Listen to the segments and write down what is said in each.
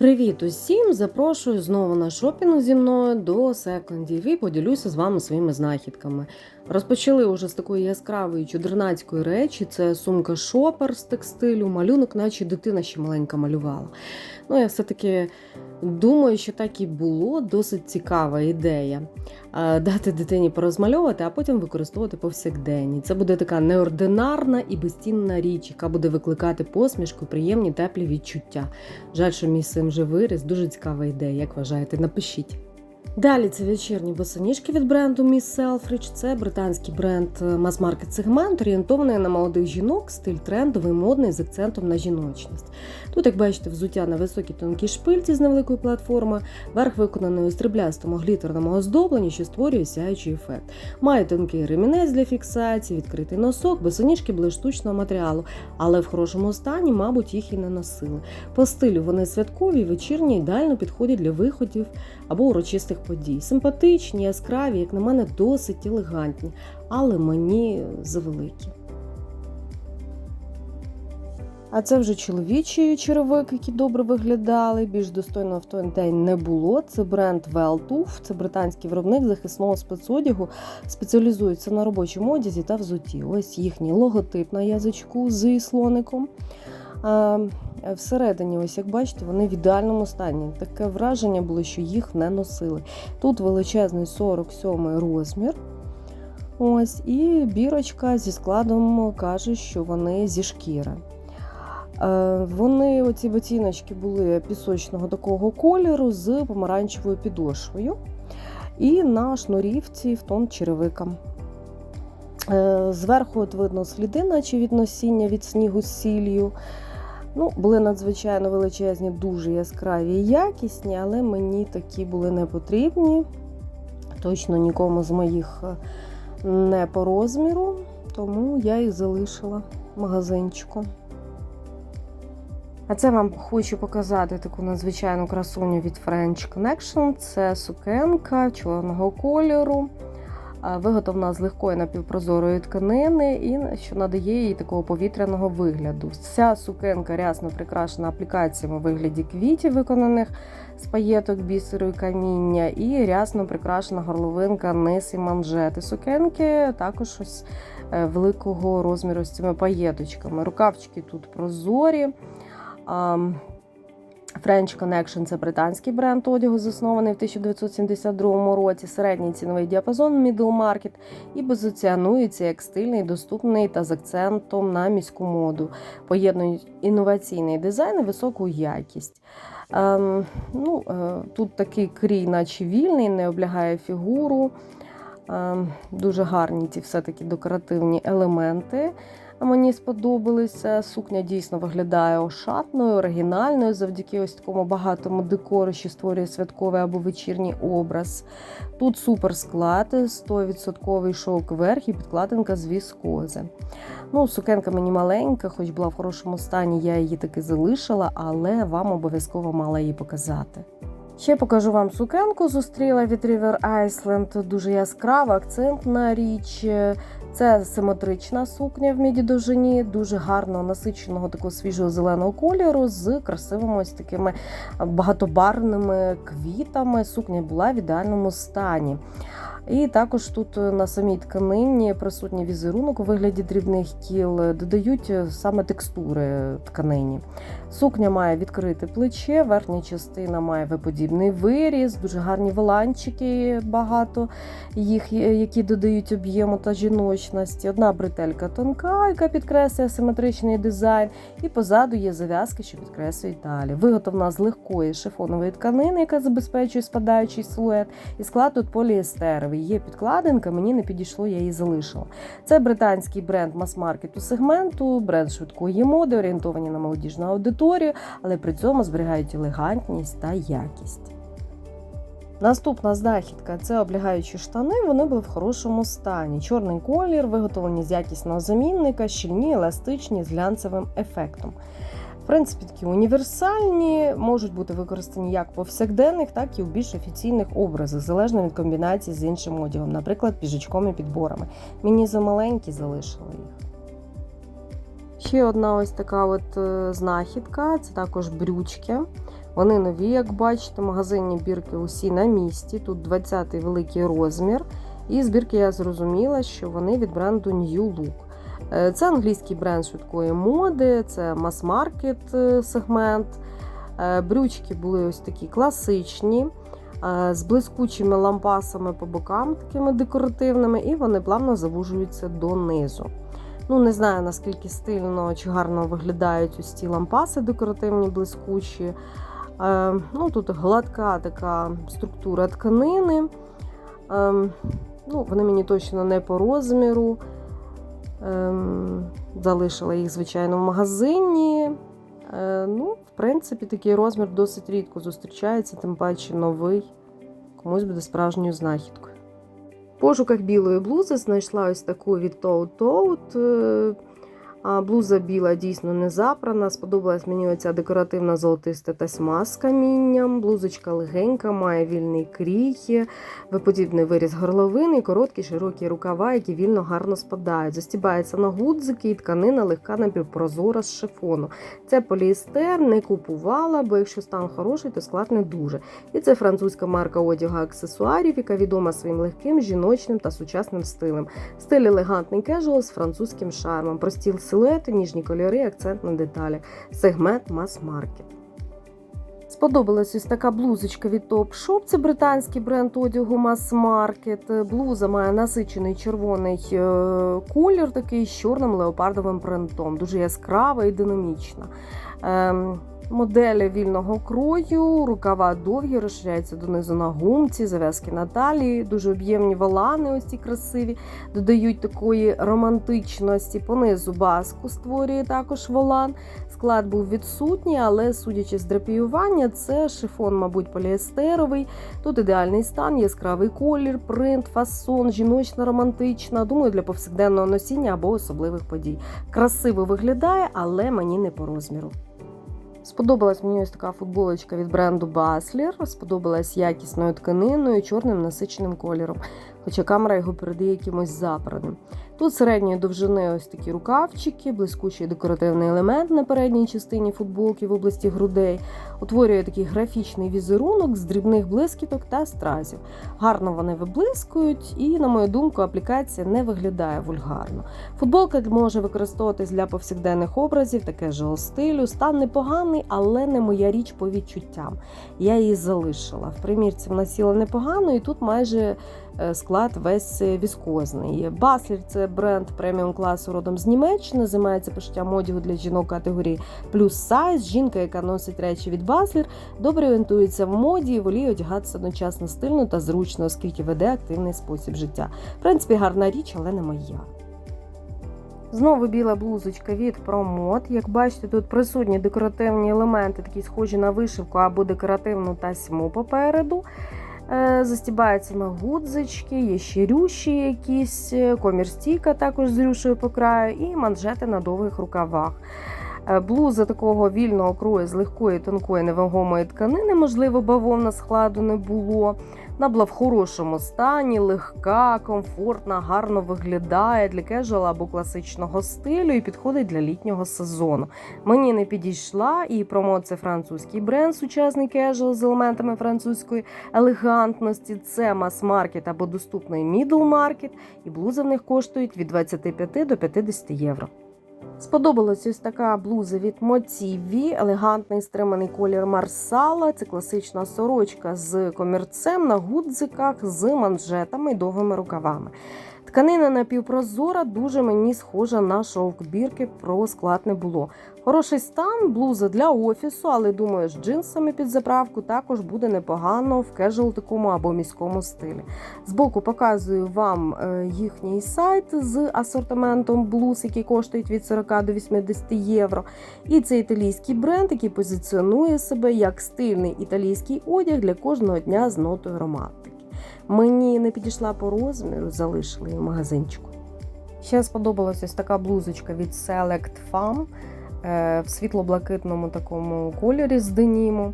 Привіт усім! Запрошую знову на шопінг зі мною до секондів і поділюся з вами своїми знахідками. Розпочали вже з такої яскравої чудернацької речі. Це сумка шопер з текстилю, малюнок, наче дитина ще маленька малювала. Ну, я все-таки думаю, що так і було. Досить цікава ідея е, дати дитині порозмальовувати, а потім використовувати повсякденні. Це буде така неординарна і безцінна річ, яка буде викликати посмішку, приємні теплі відчуття. Жаль, що мій син вже виріс. Дуже цікава ідея. Як вважаєте? Напишіть. Далі це вечірні босоніжки від бренду Miss Selfridge. Це британський бренд е, мас-маркет сегмент, орієнтований на молодих жінок, стиль трендовий, модний з акцентом на жіночність. Тут, як бачите, взуття на високій тонкій шпильці з невеликої платформи, верх виконаний у стріблястому глітерному оздобленні, що створює сяючий ефект. Має тонкий ремінець для фіксації, відкритий носок, босоніжки були штучного матеріалу, але в хорошому стані, мабуть, їх і не носили. По стилю вони святкові, вечірні, ідеально підходять для виходів або урочистих подій. Симпатичні, яскраві, як на мене, досить елегантні, але мені завеликі. А це вже чоловічі черевики, які добре виглядали. Більш достойного в той день не було. Це бренд Велтуф, це британський виробник захисного спецодягу, спеціалізується на робочому одязі та взутті. Ось їхній логотип на язичку з слоником. А, Всередині, ось як бачите, вони в ідеальному стані. Таке враження було, що їх не носили. Тут величезний 47 розмір. Ось, І бірочка зі складом каже, що вони зі шкіри. Е, Вони, оці ботиночки, були пісочного такого кольору з помаранчевою підошвою. І на шнурівці в тон черевикам. Е, Зверху от видно сліди, наче від носіння від снігу з сіллю. Ну, Були надзвичайно величезні, дуже яскраві і якісні, але мені такі були не потрібні. Точно нікому з моїх е, не по розміру, тому я їх залишила в магазинчику. А це вам хочу показати таку надзвичайну красуню від French Connection. Це сукенка чорного кольору, виготовлена з легкої напівпрозорої тканини, і що надає їй такого повітряного вигляду. Ця сукенка рясно прикрашена аплікаціями у вигляді квітів, виконаних з паєток бісеру і каміння, і рясно прикрашена горловинка, низ і манжети. Сукенки також ось е, великого розміру з цими паєточками. Рукавчики тут прозорі. French Connection це британський бренд одягу, заснований в 1972 році. Середній ціновий діапазон Middle Market і позиціонується як стильний, доступний та з акцентом на міську моду. Поєднують інноваційний дизайн і високу якість. Ем, ну, е, Тут такий крій, наче вільний, не облягає фігуру. Ем, дуже гарні ці все-таки декоративні елементи мені сподобалися. Сукня дійсно виглядає ошатною, оригінальною, завдяки ось такому багатому декору, що створює святковий або вечірній образ. Тут супер склад, 100% шовк верх і підкладинка з віскози. Ну, Сукенка мені маленька, хоч була в хорошому стані, я її таки залишила, але вам обов'язково мала її показати. Ще покажу вам сукенку. Зустріла від River Island, дуже яскрава, акцентна річ. Це симетрична сукня в міді довжині, дуже гарно насиченого такого свіжого зеленого кольору з красивими ось такими багатобарвними квітами. Сукня була в ідеальному стані. І також тут на самій тканині присутній візерунок у вигляді дрібних кіл, додають саме текстури тканині. Сукня має відкрите плече, верхня частина має виподібний виріз, дуже гарні воланчики, багато їх, які додають об'єму та жіночності. Одна бретелька тонка, яка підкреслює симетричний дизайн, і позаду є зав'язки, що підкреслюють далі. Виготовлена з легкої шифонової тканини, яка забезпечує спадаючий силует, і склад тут поліестеровий. Є підкладинка, мені не підійшло, я її залишила. Це британський бренд мас-маркету сегменту, бренд швидкої моди, орієнтовані на молодіжну аудиторію, але при цьому зберігають елегантність та якість. Наступна знахідка це облягаючі штани, вони були в хорошому стані. Чорний колір, виготовлені з якісного замінника, щільні, еластичні, з глянцевим ефектом. В принципі, такі універсальні, можуть бути використані як повсякденних, так і у більш офіційних образах, залежно від комбінації з іншим одягом, наприклад, піжачком і підборами. Мені замаленькі залишили їх. Ще одна ось така от знахідка це також брючки. Вони нові, як бачите, магазинні бірки усі на місці. Тут 20-й великий розмір. І збірки я зрозуміла, що вони від бренду New Look. Е, Це англійський бренд швидкої моди, це мас-маркет е, сегмент. Е, Брючки були ось такі класичні, з блискучими лампасами по бокам, такими декоративними, і вони плавно завужуються донизу. Ну, не знаю, наскільки стильно чи гарно виглядають ось ці лампаси декоративні, блискучі. Ну, Тут гладка така структура тканини. Е, Ну, Вони мені точно не по розміру. Ем, Залишила їх, звичайно, в магазині. Е, Ну, в принципі, такий розмір досить рідко зустрічається, тим паче новий. Комусь буде справжньою знахідкою. В пошуках білої блузи знайшла ось таку від Toad Toad. Е, Блуза біла дійсно не запрана. Сподобалась мені оця декоративна золотиста тасьма з камінням. Блузочка легенька, має вільний крій, виподібний виріз горловини, короткі широкі рукава, які вільно гарно спадають. Застібається на гудзики і тканина легка напівпрозора з шифону. Це поліестер, не купувала, бо якщо стан хороший, то склад не дуже. І це французька марка одягу аксесуарів, яка відома своїм легким, жіночним та сучасним стилем. Стиль елегантний кежуал з французьким шармом. Простіл силуети, ніжні кольори, акцент на деталі. Сегмент мас-маркет. Сподобалась ось така блузочка від Top Shop. Це британський бренд одягу мас-маркет. Блуза має насичений червоний е, колір, такий з чорним леопардовим принтом. Дуже яскрава і динамічна. Моделі вільного крою, рукава довгі, розширяються донизу на гумці, зав'язки на талії, дуже об'ємні волани, ось ці красиві, додають такої романтичності. Понизу баску створює також волан. Склад був відсутній, але судячи з драпіювання, це шифон, мабуть, поліестеровий. Тут ідеальний стан, яскравий колір, принт, фасон, жіночна, романтична. Думаю, для повсякденного носіння або особливих подій. Красиво виглядає, але мені не по розміру. Сподобалась мені ось така футболочка від бренду Баслер. Сподобалась якісною тканиною, чорним насиченим кольором, хоча камера його передає якимось запраним. Тут середньої довжини ось такі рукавчики, блискучий декоративний елемент на передній частині футболки в області грудей, утворює такий графічний візерунок з дрібних блискіток та стразів. Гарно вони виблискують, і, на мою думку, аплікація не виглядає вульгарно. Футболка може використовуватись для повсякденних образів, таке ж стилю. Стан непоганий, але не моя річ по відчуттям. Я її залишила. В примірці вона сіла непогано, і тут майже склад весь віскозний. Баслер це бренд преміум класу родом з Німеччини, займається пошиттям одягу для жінок категорії плюс сайз. Жінка, яка носить речі від Баслер, добре орієнтується в моді і воліє одягатися одночасно стильно та зручно, оскільки веде активний спосіб життя. В принципі, гарна річ, але не моя. Знову біла блузочка від Промот. Як бачите, тут присутні декоративні елементи, такі схожі на вишивку або декоративну тасьму попереду. Е, Застібається на гудзички, є ще рюші якісь, е, комір-стійка також з рюшею по краю, і манжети на довгих рукавах. Е, Блуза такого вільного крою з легкої, тонкої, невагомої тканини, можливо, бавовна складу не було. Вона була в хорошому стані, легка, комфортна, гарно виглядає для кежуала або класичного стилю і підходить для літнього сезону. Мені не підійшла і промо це французький бренд, сучасний кежуал з елементами французької елегантності. Це мас-маркет або доступний мідл-маркет, і блузи в них коштують від 25 до 50 євро. Сподобалась ось така блуза від Мотіві, елегантний стриманий колір Марсала. Це класична сорочка з комірцем на гудзиках з манжетами і довгими рукавами. Тканина напівпрозора, дуже мені схожа на шовк бірки, про склад не було. Хороший стан, блуза для офісу, але думаю, з джинсами під заправку також буде непогано в кежуал такому або міському стилі. Збоку показую вам е, їхній сайт з асортиментом блуз, які коштують від 40 до 80 євро. І це італійський бренд, який позиціонує себе як стильний італійський одяг для кожного дня з нотою романтики. Мені не підійшла по розміру, залишили в магазинчику. Ще сподобалась ось така блузочка від Select Fam е, в світло-блакитному такому кольорі з деніму.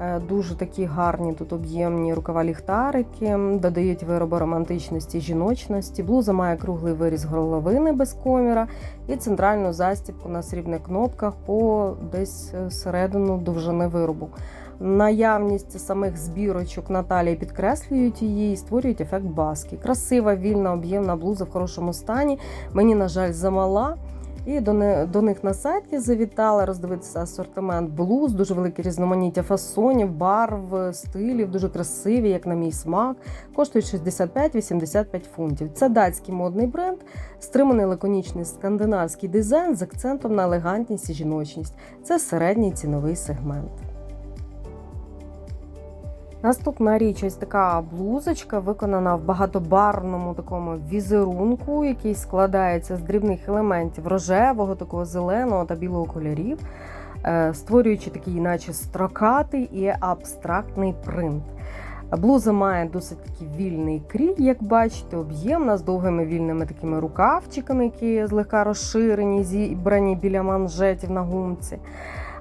Е, Дуже такі гарні тут об'ємні рукава ліхтарики, додають вироби романтичності, жіночності. Блуза має круглий виріз горловини без коміра і центральну застібку на срібних кнопках по десь середину довжини виробу. Наявність самих збірочок на талії підкреслюють її і створюють ефект баски. Красива, вільна, об'ємна блуза в хорошому стані. Мені, на жаль, замала. І до, не, до них на сайті завітала роздивитися асортимент блуз, дуже велике різноманіття фасонів, барв, стилів, дуже красиві, як на мій смак. Коштують 65-85 фунтів. Це датський модний бренд, стриманий лаконічний скандинавський дизайн з акцентом на елегантність і жіночність. Це середній ціновий сегмент. Наступна річ ось така блузочка, виконана в багатобарвному такому візерунку, який складається з дрібних елементів рожевого, такого зеленого та білого кольорів, е, створюючи такий, наче строкатий і абстрактний принт. Блуза має досить такий вільний крій, як бачите, об'ємна з довгими вільними такими рукавчиками, які злегка розширені, зібрані біля манжетів на гумці.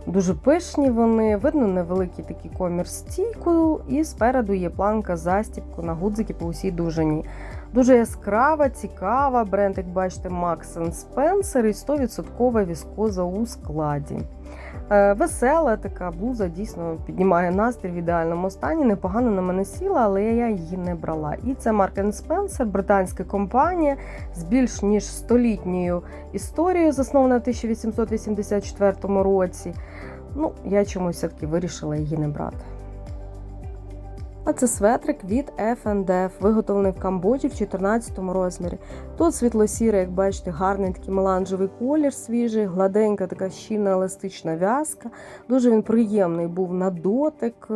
Дуже пишні вони, видно невеликий такий комір стійку, і спереду є планка застібку на гудзики по усій дужині. Дуже яскрава, цікава. Бренд, як бачите, Max Spencer і 100% віскоза у складі. Е, Весела така блуза дійсно піднімає настрій в ідеальному стані. Непогано на мене сіла, але я її не брала. І це Mark Spencer, британська компанія з більш ніж столітньою історією, заснована в 1884 році. Ну, я чомусь все-таки вирішила її не брати. А це светрик від F&F, виготовлений в Камбоджі в 14 розмірі. Тут світло-сірий, як бачите, гарний такий меланжевий колір свіжий, гладенька така щільна еластична в'язка. Дуже він приємний був на дотик.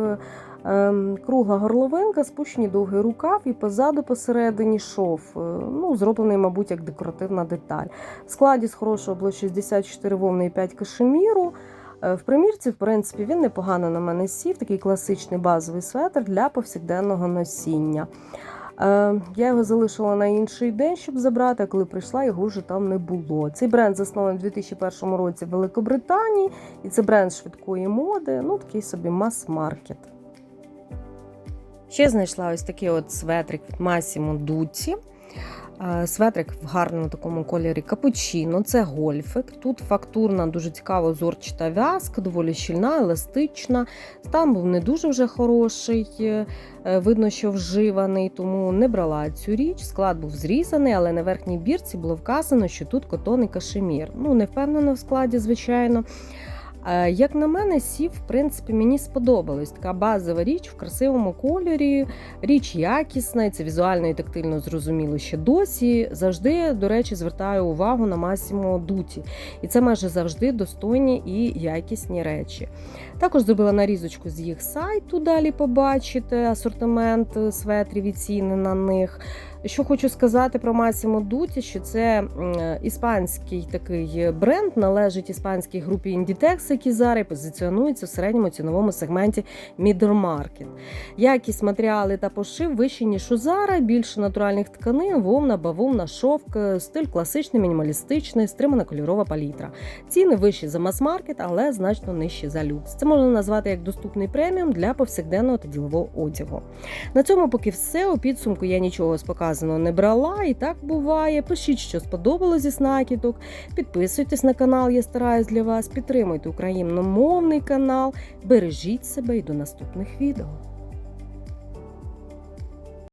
Ем, Кругла горловинка, спущені довгий рукав і позаду посередині шов. Е, Ну, зроблений, мабуть, як декоративна деталь. В складі з хорошого було 64 вовни і 5 кашеміру. Е, В примірці, в принципі, він непогано на мене сів, такий класичний базовий светр для повсякденного носіння. Е, Я його залишила на інший день, щоб забрати, а коли прийшла, його вже там не було. Цей бренд заснований у 2001 році в Великобританії, і це бренд швидкої моди, ну такий собі мас-маркет. Ще знайшла ось такий от светрик від Massimo Dutti. Светрик в гарному такому кольорі капучино, це гольфик. Тут фактурна, дуже цікава зорчата в'язка, доволі щільна, еластична. Стан був не дуже вже хороший, е, видно, що вживаний, тому не брала цю річ. Склад був зрізаний, але на верхній бірці було вказано, що тут котон і кашемір. Ну, не впевнено в складі, звичайно. Е, Як на мене, сів, в принципі, мені сподобалось. Така базова річ в красивому кольорі, річ якісна, і це візуально і тактильно зрозуміло ще досі. Завжди, до речі, звертаю увагу на Massimo Dutti. І це майже завжди достойні і якісні речі. Також зробила нарізочку з їх сайту, далі побачите асортимент е, светрів і ціни на них. Що хочу сказати про Massimo Dutti, що це іспанський такий бренд, належить іспанській групі Inditex, які зараз позиціонуються в середньому ціновому сегменті Market. Якість матеріали та пошив вищі, ніж у Zara, більше натуральних тканин, вовна, бавовна, шовк, стиль класичний, мінімалістичний, стримана кольорова палітра. Ціни вищі за мас-маркет, але значно нижчі за люкс. Це можна назвати як доступний преміум для повсякденного та ділового одягу. На цьому поки все. У підсумку я нічого з показаного не брала, і так буває. Пишіть, що сподобалось зі снакіток. Підписуйтесь на канал, я стараюсь для вас. Підтримуйте україномовний канал. Бережіть себе і до наступних відео.